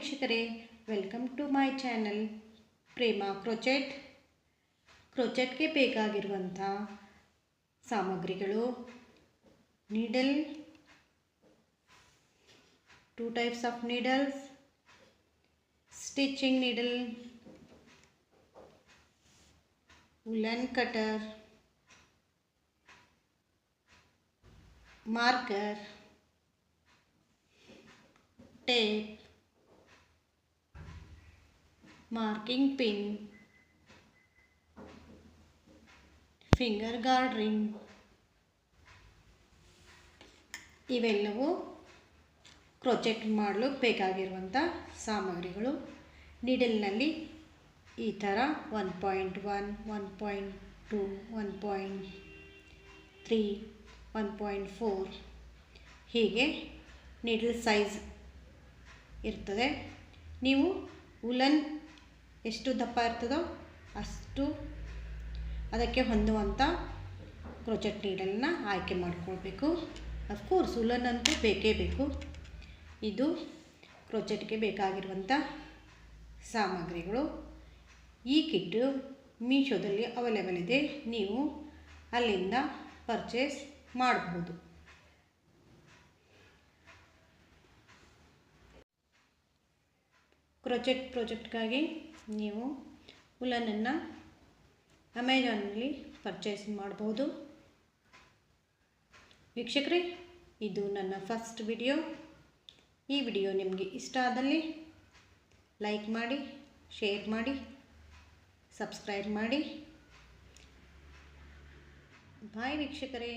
ವೀಕ್ಷಕರೇ welcome to my channel Prema crochet ಕ್ರೋಚೆಟ್ಗೆ ಬೇಕಾಗಿರುವಂಥ ಸಾಮಗ್ರಿಗಳು needle two types of needles stitching needle woolen cutter, marker, tape marking pin, finger guard ring ಇವೆಲ್ಲವೂ crochet ಮಾಡಲು ಬೇಕಾಗಿರುವಂಥ ಸಾಮಗ್ರಿಗಳು. ನೀಡಲ್ನಲ್ಲಿ ಈ ಥರ one point one one point two one point three one point four ಹೀಗೆ ನೀಡಲ್ ಸೈಜ್ ಇರ್ತದೆ. ನೀವು ಉಲನ್ ಎಷ್ಟು ದಪ್ಪ ಇರ್ತದೋ ಅಷ್ಟು ಅದಕ್ಕೆ ಹೊಂದುವಂಥ ಕ್ರೋಚೆಟ್ ನೀಡಲನ್ನ ಆಯ್ಕೆ ಮಾಡಿಕೊಳ್ಬೇಕು. ಅಫ್ಕೋರ್ಸ್ ಉಲನ್ ಅಂತೂ ಬೇಕೇ ಬೇಕು. ಇದು ಕ್ರೋಚೆಟ್ಗೆ ಬೇಕಾಗಿರುವಂಥ ಸಾಮಗ್ರಿಗಳು. ಈ ಕಿಟ್ಟು ಮೀಶೋದಲ್ಲಿ ಅವೈಲೇಬಲ್ ಇದೆ. ನೀವು ಅಲ್ಲಿಂದ ಪರ್ಚೇಸ್ ಮಾಡಬಹುದು. ಕ್ರೋಚೆಟ್ ಪ್ರೊಜೆಕ್ಟ್ಗಾಗಿ ನೀವು ಉಲನನ್ನು ಅಮೆಜಾನಲ್ಲಿ ಪರ್ಚೇಸ್ ಮಾಡ್ಬೋದು. ವೀಕ್ಷಕರೇ, ಇದು ನನ್ನ ಫಸ್ಟ್ ವಿಡಿಯೋ. ಈ ವಿಡಿಯೋ ನಿಮಗೆ ಇಷ್ಟ ಆದಲ್ಲಿ ಲೈಕ್ ಮಾಡಿ, ಶೇರ್ ಮಾಡಿ, ಸಬ್ಸ್ಕ್ರೈಬ್ ಮಾಡಿ. ಬಾಯ್ ವೀಕ್ಷಕರೇ.